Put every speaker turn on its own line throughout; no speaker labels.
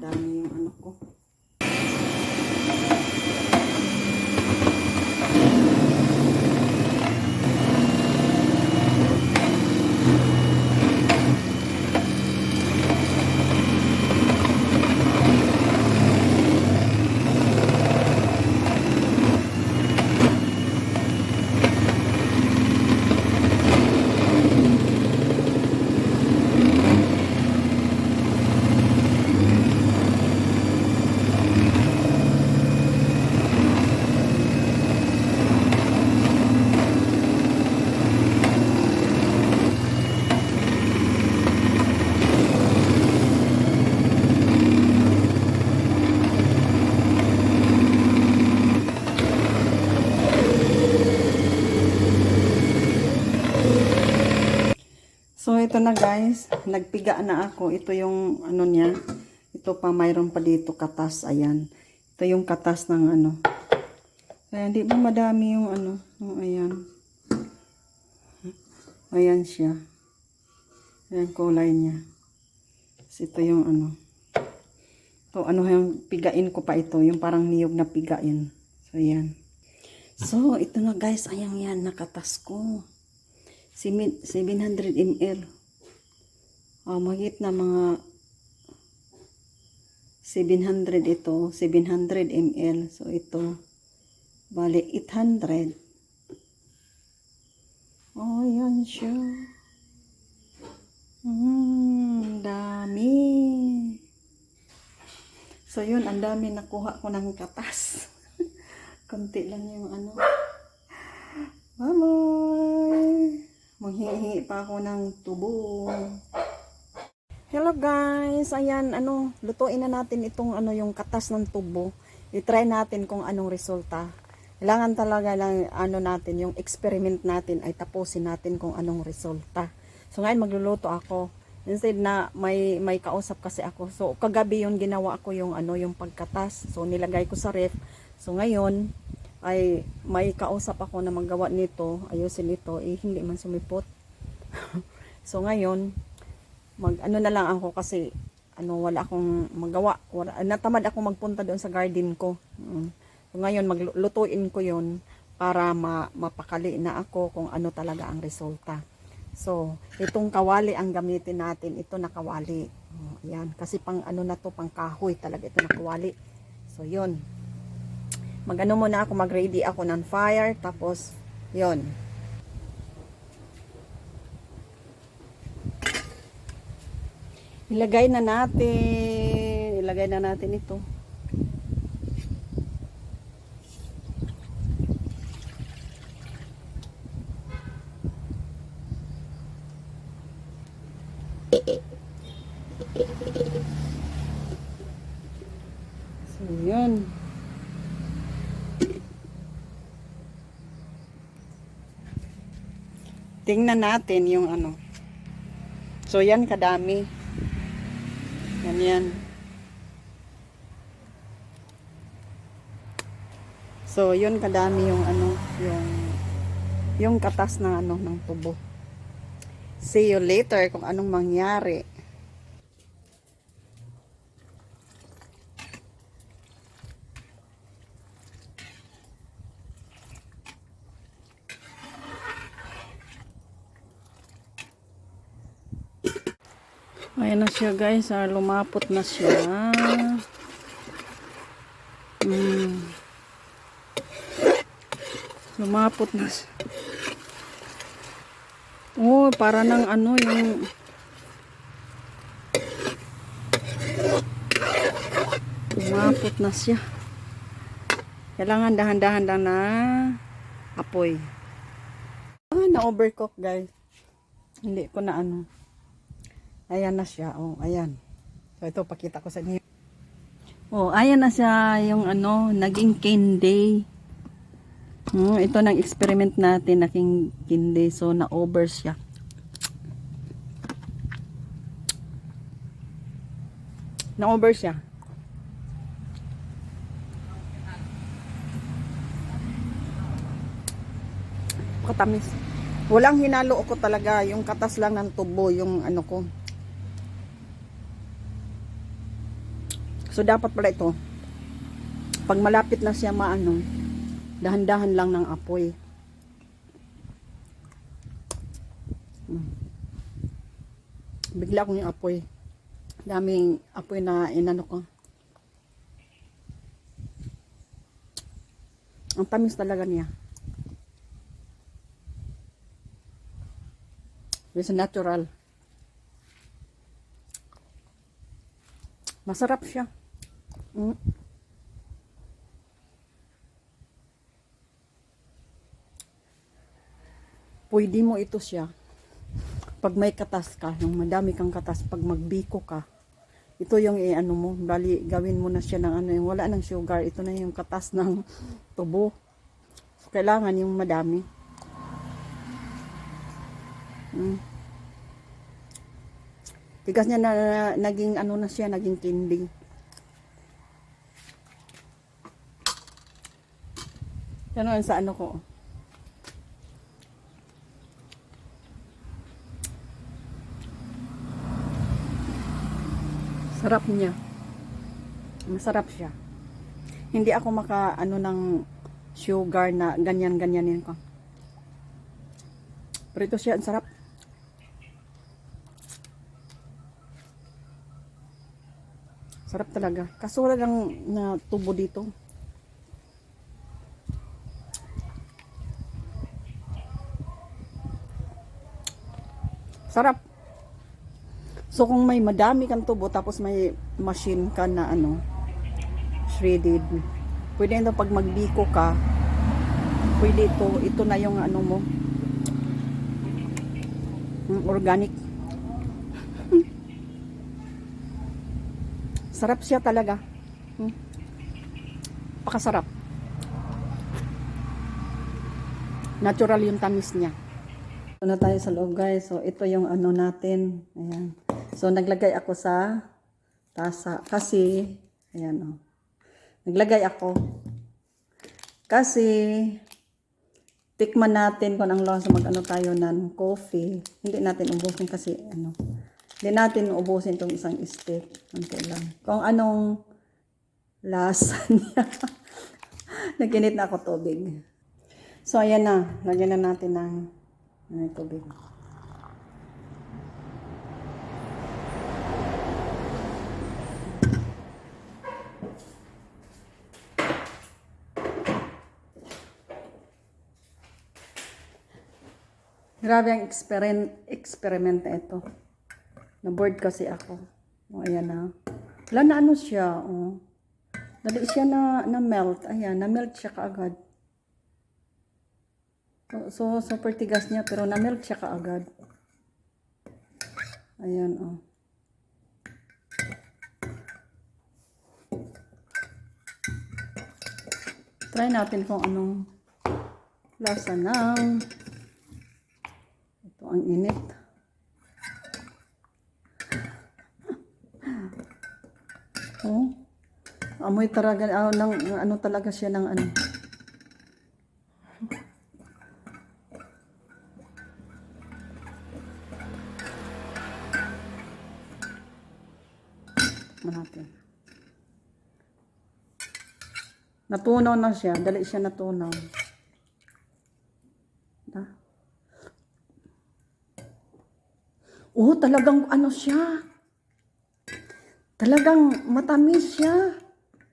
dami yung ano ko. So ito na guys, nagpiga na ako. Ito yung ano niya. Ito pa mayroon pa dito katas. Ayan. Ito yung katas ng ano. Kaya hindi ba madami yung ano. Oh, ayan. Ayan siya. Ayan kulay niya. Tapos ito yung ano. Ito ano yung pigain ko pa ito. Yung parang niyog na pigain. So ayan. So ito na guys. Ayan yan. Nakatas ko. Simi- 700 ml. Oh, mahigit na mga 700 ito. 700 ml. So, ito. Bali, 800. Oh, yan siya. Hmm, dami. So, yun, ang dami nakuha ko ng katas. Konti lang yung ano. Bye-bye! Manghihingi pa ako ng tubo. Hello guys! Ayan, ano, lutuin na natin itong ano, yung katas ng tubo. I-try natin kung anong resulta. Kailangan talaga lang ano natin, yung experiment natin ay tapusin natin kung anong resulta. So ngayon magluluto ako. Instead na may may kausap kasi ako. So kagabi yun ginawa ko yung ano yung pagkatas. So nilagay ko sa ref. So ngayon ay may kausap ako na magawa nito, ayusin ito, eh hindi man sumipot. so ngayon, mag ano na lang ako kasi ano wala akong magawa. Wala, natamad ako magpunta doon sa garden ko. Mm. So ngayon maglutuin ko 'yon para ma, mapakali na ako kung ano talaga ang resulta. So, itong kawali ang gamitin natin. Ito na kawali. Oh, yan. Kasi pang ano na to, pang kahoy talaga ito na kawali. So, yun magano muna ako mag-ready ako ng fire tapos yon ilagay na natin ilagay na natin ito so yun tingnan natin yung ano. So, yan kadami. Yan yan. So, yun kadami yung ano, yung yung katas ng ano ng tubo. See you later kung anong mangyari. Ayan na siya guys, ah, lumapot na siya. Mm. Lumapot na siya. Oh, para ng ano yung Lumapot na siya. Kailangan dahan-dahan lang na apoy. Ah, na-overcook guys. Hindi ko na ano. Ayan na siya. Oh, ayan. So, ito, pakita ko sa inyo. Oh, ayan na siya yung ano, naging candy. Hmm, ito nang experiment natin, naging candy. So, na-over siya. Na-over siya. Katamis. Walang hinalo ko talaga. Yung katas lang ng tubo, yung ano ko. So, dapat pala ito, pag malapit na siya maano, dahan-dahan lang ng apoy. Mm. Bigla akong yung apoy. Daming apoy na inano ko. Ang tamis talaga niya. It's natural. Masarap siya. Pwede mo ito siya. Pag may katas ka, yung madami kang katas, pag magbiko ka, ito yung eh, ano mo, bali gawin mo na siya ng ano, yung wala ng sugar, ito na yung katas ng tubo. So, kailangan yung madami. Mm. Tigas niya na, na naging ano na siya, naging candy. Yan sa ano ko. Sarap niya. Masarap siya. Hindi ako maka ano ng sugar na ganyan-ganyanin ko. Pero ito siya, ang sarap. Sarap talaga. Kaso wala lang na tubo dito. Sarap. So kung may madami kang tubo tapos may machine ka na ano shredded. Pwede ito pag magbiko ka. Pwede ito, ito na yung ano mo. Organic. Sarap siya talaga. Hmm. Pakasarap. Natural yung tamis niya. Ito na tayo sa loob guys. So ito yung ano natin. Ayan. So naglagay ako sa tasa. Kasi, ayan o. Oh. Naglagay ako. Kasi, tikman natin kung ang lasa mag-ano tayo ng coffee. Hindi natin ubusin kasi ano. Hindi natin ubusin itong isang stick. Konti lang. Kung anong lasa niya. Naginit na ako tubig. So, ayan na. Lagyan na natin ng, ng tubig. Grabe ang experiment, experiment na ito. Na-board kasi ako. O, ayan na. Wala na ano siya. O. Dali siya na, na melt. Ayan, na melt siya kaagad. So, super tigas niya pero na melt siya kaagad. Ayan, o. Try natin kung anong lasa ng ito ang init. Oh. Amoy talaga, ah, ng, ano talaga siya ng ano. Tignan natin. Natunaw na siya. Dali siya natunaw. Ha? Oh, talagang ano siya. Talagang matamis siya.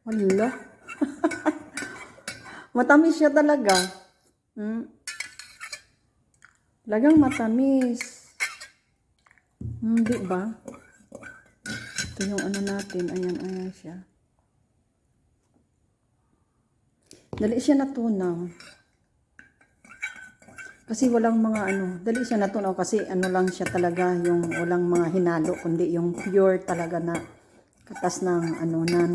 Wala. matamis siya talaga. Hmm. Talagang matamis. Hindi hmm, ba? Yung ano natin. Ayan, ayan siya. Dali siya natunaw. Kasi walang mga ano, dali siya natunaw kasi ano lang siya talaga yung walang mga hinalo kundi yung pure talaga na katas ng ano ng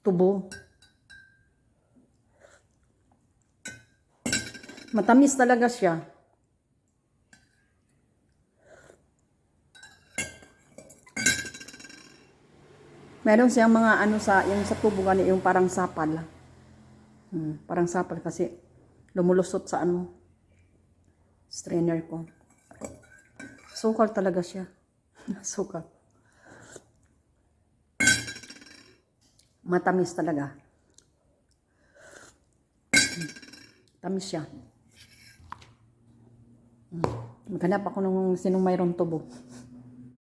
tubo. Matamis talaga siya. Meron siyang mga ano sa yung sa tubo gani yung parang sapal. Hmm, parang sapal kasi lumulusot sa ano strainer ko. Sukal talaga siya. Sukal. Matamis talaga. Tamis siya. Mm. Maghanap ako nung sinong mayroong tubo.